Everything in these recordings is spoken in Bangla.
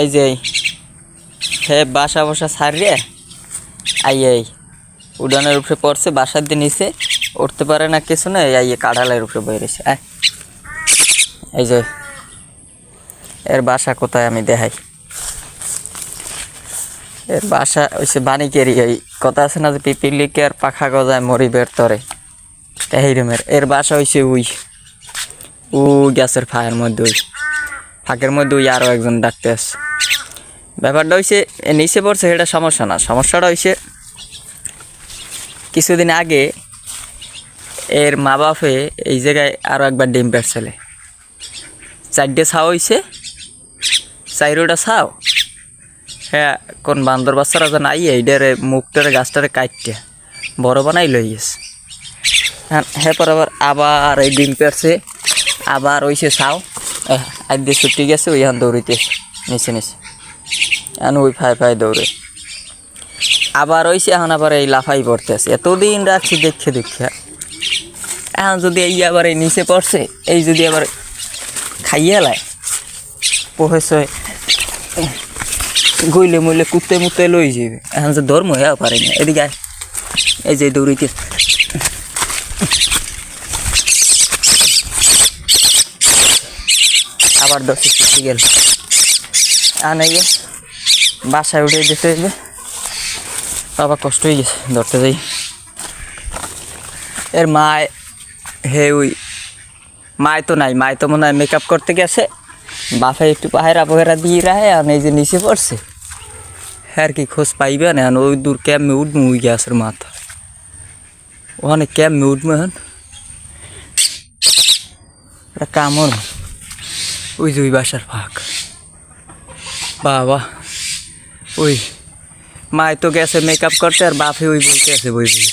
এই যে হে বাসা বসা ছাড়িয়ে, আই এই, উডানের উপরে পড়ছে, বাসার দিয়ে নিচে উঠতে পারে না, কিছু না আইয়ে কাঁঠালের উপরে বয়ে রয়েছে, আয়। এই যে, এর বাসা কোথায় আমি দেখাই। এর বাসা হচ্ছে বানিকেরই, এই কথা আছে না যে পিপিলিকে আর পাখা গজায় মরিবের তরে। এই রুমের, এর বাসা হয়েছে উই। ও গ্যাসের ফায়ের মধ্যে ওই ফাঁকের মধ্যে ওই আরও একজন ডাকতে আসছে। ব্যাপারটা হয়েছে নিচে পড়ছে, সেটা সমস্যা না। সমস্যাটা হয়েছে কিছুদিন আগে এর মা বাপে এই জায়গায় আরও একবার ডিম পেড়ছিলে। চারটে ছাও হয়েছে চাইরোটা ছাও। হ্যাঁ কোন বান্দর বাচ্চারা যেন আই এইটারে মুখটারে, গাছটারে কাটতে বড় বানাই লই গেছে। হ্যাঁ হ্যাঁ পর আবার আবার এই ডিম পেড়ছে, আবার ওইসে ছাও। আজ দিয়ে ছুটি গেছে, ওই এখন দৌড়িতে নিচে নিচে। এখন ওই ফাই ফাই দৌড়ে। আবার ওইসে এখন আবার এই লাফাই পড়তে আছে। এতদিন রাখছি দেখে দেখে। এখন যদি এই আবার এই নিচে পড়ছে, এই যদি আবার খাইয়ে লাই পোহেছে গইলে মইলে কুত্তে মুতে লই যাবে এখন যে ধর্ম হয়ে পারে না। এদিকে। এই যে দৌড়িতে। আবার দশে ছুটি গেল। আনে গিয়ে বাসায় উঠে যেতে হইবে বাবা কষ্ট হয়ে গেছে, ধরতে যাই। এর মায়, হে ওই, মায় তো নাই, মায় তো মনে হয় মেকআপ করতে গেছে। বাপে একটু পাহেরা পহেরা দিয়ে রাহে আর এই যে নিচে পড়ছে। আর কি খোঁজ পাইবে না, ওই দূর ক্যামে উঠবো, ওই গ্যাসের মাথা। ওখানে ক্যামে উঠবো এখন? এটা কামড়। ওই যে ওই বাসার ফাঁক। বাবা, ওই মায় তো গেছে মেকআপ করতে আর বাপে ওই বলতে আছে বই বই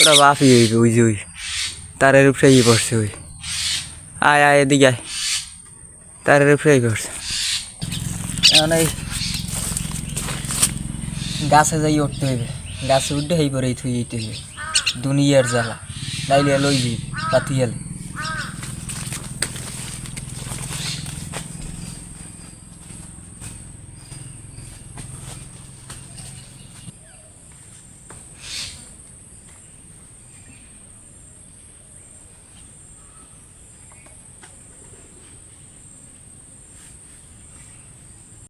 ওরা বাপই হইবে ওই যে ওই, তারের উপরে পড়ছে ওই। আয় আয়, এদিকে আয়। তারের উপরে পড়ছে। এখন এই গাছে যাই উঠতে হইবে। গাছে উঠতে হই পরে থুই এইতে হইবে। দুনিয়ার জ্বালা। নাইলে লই যাইবে পাতিয়ালে